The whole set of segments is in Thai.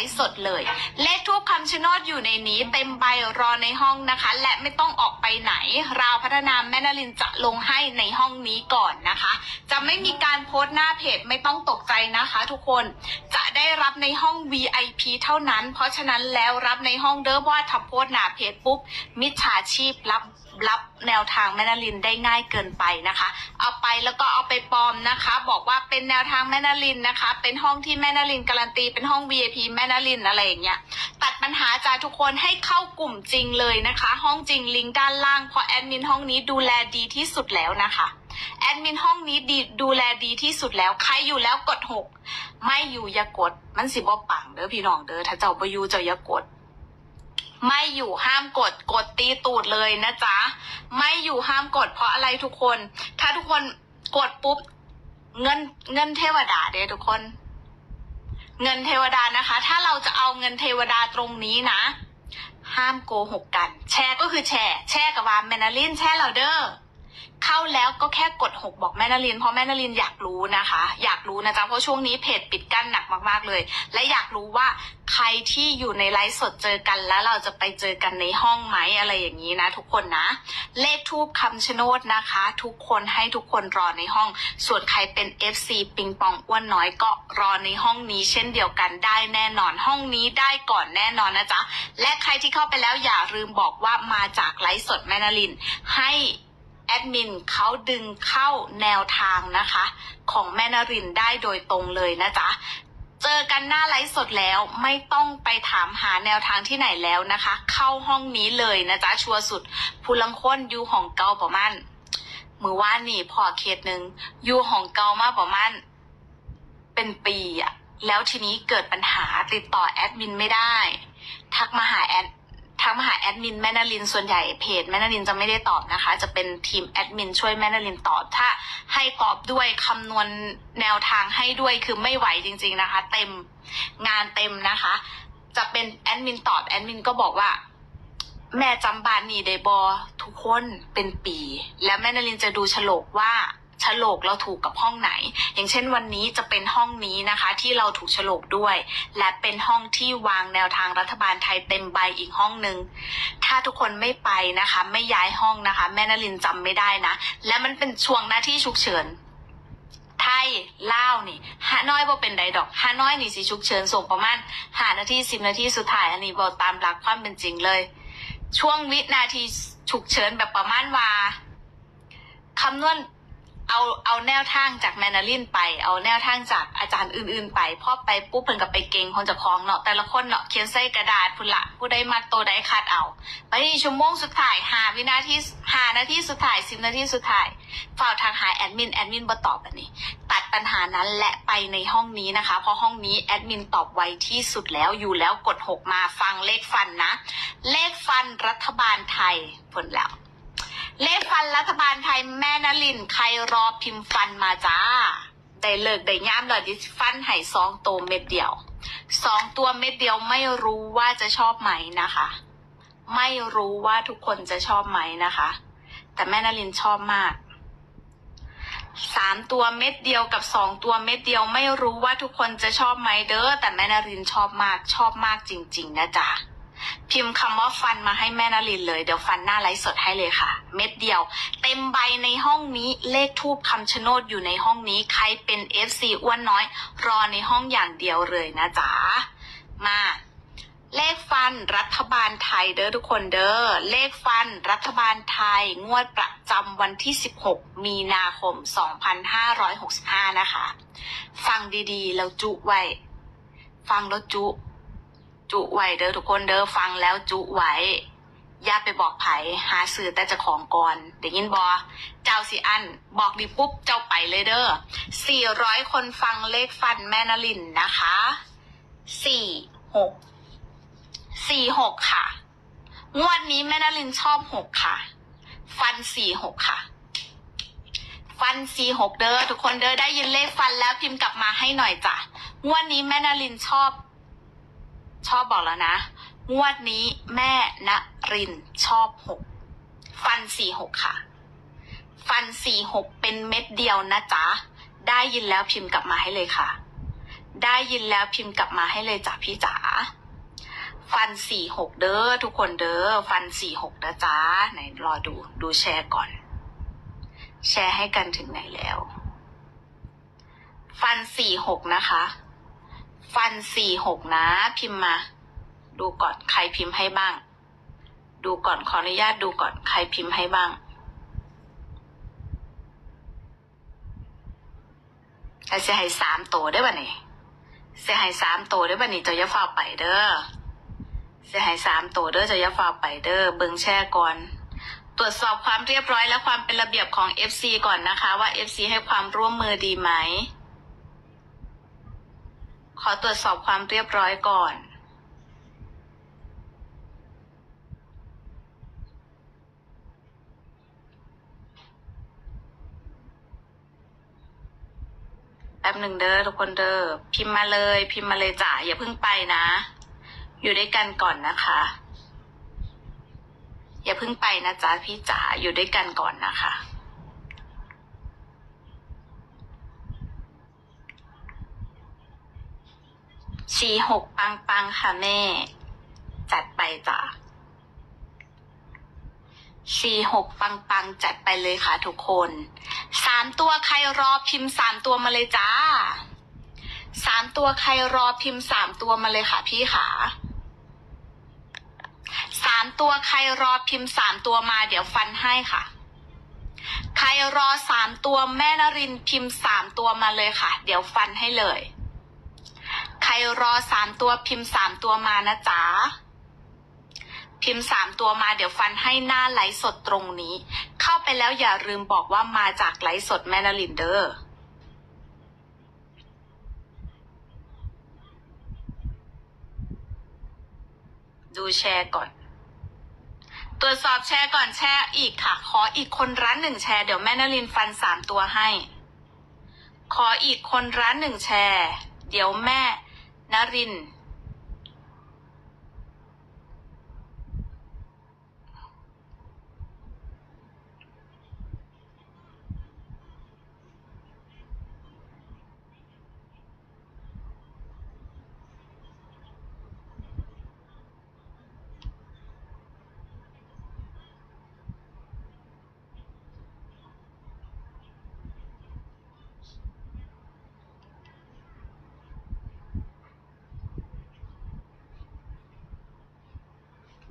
ฟ์สดเลย เลขทูบคำชะโนดอยู่ในนี้เต็มใบรอในห้องนะคะ และไม่ต้องออกไปไหน ราวพัฒนาแม่นารินจะลงให้ในห้องนี้ก่อนนะคะ จะไม่มีการโพสต์หน้าเพจไม่ต้องตกใจนะคะทุกคนจะได้รับในห้อง VIP เท่านั้น เพราะฉะนั้นแล้วรับในห้องเด้อว่าถ้าโพสต์หน้าเพจปุ๊บมิจฉาชีพรับ รับแนวทางแม่นารินได้ง่ายเกินไปนะคะ เอาไปแล้วก็เอาไปปลอมนะคะ บอกว่าเป็นแนวทางแม่นารินนะคะ เป็นห้องที่แม่นารินการันตีเป็นห้อง VIP แม่นารินอะไรอย่างเงี้ยตัดปัญหาจากทุกคนให้เข้ากลุ่มจริงเลยนะคะ ห้องจริงลิงก์ด้านล่างเพราะแอดมินห้องนี้ดูแลดีที่สุดแล้วนะคะแอดมินห้องนี้ดีดูแลดีที่สุดแล้วใครอยู่แล้วกดหกไม่อยู่อย่ากด มันสิบ่ปังเด้อพี่น้องเด้อถ้าเจ้าไปอยู่เจ้าอย่ากด ไม่อยู่ห้ามกดกดตีตูดเลยนะจ๊ะ ไม่อยู่ห้ามกดเพราะอะไรทุกคน ถ้าทุกคนกดปุ๊บ เงินเงินเทวดาเด้อทุกคน เงินเทวดานะคะ ถ้าเราจะเอาเงินเทวดาตรงนี้นะ ห้ามโกหกกัน แชร์ก็คือแชร์ แชร์กับวามแมนาลินแชร์เราเด้อ เข้าแล้วก็แค่กดหกบอกแม่นารินเพราะแม่นารินอยากรู้นะคะ อยากรู้นะจ๊ะเพราะช่วงนี้เพจปิดกั้นหนักมากๆเลย และอยากรู้ว่าใครที่อยู่ในไลฟ์สดเจอกันแล้วเราจะไปเจอกันในห้องไหมอะไรอย่างนี้นะทุกคนนะ เลขทูบคำชะโนดนะคะ ทุกคนให้ทุกคนรอในห้อง ส่วนใครเป็น FC ปิงปองอ้วนน้อยก็รอในห้องนี้ เช่นเดียวกันได้แน่นอนห้องนี้ได้ก่อนแน่นอนนะจ๊ะและใครที่เข้าไปแล้วอย่าลืมบอกว่ามาจากไลฟ์สดแม่นารินให้ แอดมินเขาดึงเข้าแนวทางนะคะ ของแม่นรินได้โดยตรงเลยนะจ๊ะเจอกันหน้าไลฟ์สดแล้วไม่ต้องไปถามหาแนวทางที่ไหนแล้วนะคะ เข้าห้องนี้เลยนะจ๊ะชัวร์สุดพูลังค้นยูของเกาประมาณมือว่านนี่พอเคสหนึ่งยูของเกามาประมาณเป็นปีอะแล้วทีนี้เกิดปัญหาติดต่อแอดมินไม่ได้ ทักมาหาแอด แอดมินแม่นารินส่วนใหญ่เพจแม่นารินจะไม่ได้ตอบนะคะ จะเป็นทีมแอดมินช่วยแม่นารินตอบถ้าให้ตอบด้วยคำนวณแนวทางให้ด้วยคือไม่ไหวจริง ๆนะคะ เต็มงานเต็มนะคะ จะเป็นแอดมินตอบแอดมินก็บอกว่า แม่จำบานนี่ได้บอทุกคนเป็นปี แล้วแม่นารินจะดูฉลกว่า ฉลกเราถูกกับห้องไหน อย่างเช่นวันนี้จะเป็นห้องนี้นะคะ ที่เราถูกฉลกด้วย และเป็นห้องที่วางแนวทางรัฐบาลไทยเต็มใบอีกห้องหนึ่งถ้าทุกคนไม่ไปนะคะ ไม่ย้ายห้องนะคะ แม่นารินจำไม่ได้นะ และมันเป็นช่วงหน้าที่ฉุกเฉินไทยลาวนี่ฮาน้อยบ่เป็นใดดอกฮาน้อยนี่สิฉุกเฉินส่งประมาณหานาทีสิบนาทีสุดท้ายอันนี้บอกตามหลักความเป็นจริงเลย ช่วงวินาทีฉุกเฉินแบบประมาณว่าคำนวณ เอาเอาแนวทางจากแมนาลินไป เอาแนวทางจากอาจารย์อื่นๆ ไปพอไปปุ๊บเพิ่นกับไปเก่งคนจะคล้องเนาะแต่ละคนเนาะเขียนใส่กระดาษพุ่นละผู้ใดมาโตวใดคัดเอาไปนี่ชั่วโมงสุดท้ายหาวินาทีหานาทีสุดท้ายสิบนาทีสุดท้ายฝ่าทางหาแอดมินแอดมินบ่ตอบแบบนี้ ตัดปัญหานั้นและไปในห้องนี้นะคะ เพราะห้องนี้แอดมินตอบไวที่สุดแล้วอยู่แล้วกดหกมาฟังเลขฟันนะ เลขฟันรัฐบาลไทยผลแล้ว เลขฟันรัฐบาลไทยแม่นลินใครรอพิมพ์ฟันมาจ้า ได้เลิกได้ย่ามเลยดิฟันไห่สองตัวเม็ดเดียวสองตัวเม็ดเดียวไม่รู้ว่าจะชอบไหมนะคะ ไม่รู้ว่าทุกคนจะชอบไหมนะคะ แต่แม่นลินชอบมากสามตัวเม็ดเดียวกับสองตัวเม็ดเดียวไม่รู้ว่าทุกคนจะชอบไหมเด้อแต่แม่นารินชอบมากชอบมากจริง ๆ นะจ๊ะ พิมพ์คำว่าฟันมาให้แม่นารินเลย เดี๋ยวฟันหน้าไลฟ์สดให้เลยค่ะ เม็ดเดียว เต็มใบในห้องนี้เลขทูบคำชะโนดอยู่ในห้องนี้ใครเป็น FC อ้วนน้อย รอในห้องอย่างเดียวเลยนะจ๊ะมาเลขฟันรัฐบาลไทยเด้อทุกคนเด้อเลขฟันรัฐบาลไทย งวดประจำวันที่ 16 มีนาคม 2565 นะคะ ฟังดีๆ แล้วจุไว้ ฟังแล้วจุ จุไว้เด้อทุกคนเด้อฟังแล้วจุไว้อย่าไปบอกไผหาสื่อแต่จะของก่อนได้ยินบอเจ้าสิอัน บอกดีปุ๊บเจ้าไปเลยเด้อ400คนฟังเลขฟันแม่นลินนะคะสี่หกสี่หกค่ะ งวดนี้แม่นารินชอบหกค่ะ ฟันสี่หกค่ะ ฟันสี่หกเด้อทุกคนเด้อได้ยินเลขฟันแล้วพิมพ์กลับมาให้หน่อยจ้ะงวดนี้แม่นารินชอบ ชอบบอกแล้วนะ งวดนี้แม่นรินชอบหกฟันสี่หกค่ะ ฟันสี่หกเป็นเม็ดเดียวนะจ๊ะ ได้ยินแล้วพิมพ์กลับมาให้เลยค่ะ ได้ยินแล้วพิมพ์กลับมาให้เลยจ้ะพี่จ๋าฟันสี่หกเด้อทุกคนเด้อฟันสี่หกนะจ๊ะไหนรอดูดูแชร์ก่อน แชร์ให้กันถึงไหนแล้ว ฟันสี่หกนะคะ ฟันสี่หกนะ พิมพ์มา ดูก่อนใครพิมพ์ให้บ้าง ดูก่อนขออนุญาตดูก่อนใครพิมพ์ให้บ้างแต่เสียให้สามตัวได้ป่ะนี่เสียให้สามตัวได้ป่ะนี่เจะย่าฟ้าไปเด้อเสียให้สามตัวเด้อเจะย่าฟ้าไปเด้อเบิงแช่ก่อนตรวจสอบความเรียบร้อยและความเป็นระเบียบของ FC ก่อนนะคะว่า FC ให้ความร่วมมือดีไหม ขอตรวจสอบความเรียบร้อยก่อน แป๊บหนึ่งเด้อทุกคนเด้อพิมพ์มาเลย พิมพ์มาเลยจ้ะอย่าเพิ่งไปนะ อยู่ด้วยกันก่อนนะคะ อย่าเพิ่งไปนะจ๊ะพี่จ๋าอยู่ด้วยกันก่อนนะคะ ชีหกปังปังค่ะแม่ จัดไปจ้ะชีหกปังปังจัดไปเลยค่ะทุกคนสามตัวใครรอพิมพ์สามตัวมาเลยจ้าสามตัวใครรอพิมพ์สามตัวมาเลยค่ะพี่ขาสามตัวใครรอพิมพ์สามตัวมาเดี๋ยวฟันให้ค่ะ ใครรอสามตัวแม่นรินพิมพ์สามตัวมาเลยค่ะ เดี๋ยวฟันให้เลย รรอสามตัวพิมพ์สามตัวมานะจ๊ะพิมพ์สามตัวมาเดี๋ยวฟันให้หน้าไลฟ์สดตรงนี้ เข้าไปแล้วอย่าลืมบอกว่ามาจากไลฟ์สดแมนาลินเดอร์ดูแชร์ก่อน ตรวจสอบแชร์ก่อนแชร์อีกค่ะ ขออีกคนร้านหนึ่งแชร์เดี๋ยวแม่นาลินฟันสามตัวให้ ขออีกคนร้านหนึ่งแชร์ เดี๋ยวแม่ นรินทร์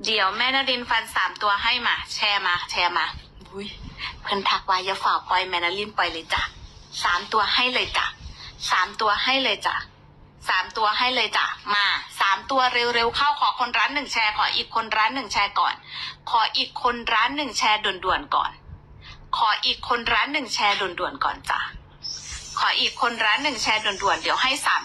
เดี๋ยวแม่นรินทร์ฟันสามตัวให้มา แชร์มา แชร์มาอุ้ยเพิ่นทักว่าอย่าฝ่าปล่อยแม่นรินทร์ปล่อยเลยจ้ะสามตัวให้เลยจ้ะสามตัวให้เลยจ้ะสามตัวให้เลยจ้ะมาสามตัวเร็วๆเข้าขอคนร้านหนึ่งแชร์ขออีกคนร้านหนึ่งแชร์ก่อน ขออีกคนร้านหนึ่งแชร์ด่วนๆก่อน ขออีกคนร้านหนึ่งแชร์ด่วนๆก่อนจ้ะขออีกคนร้านหนึ่งแชร์ด่วนๆเดี๋ยวให้สาม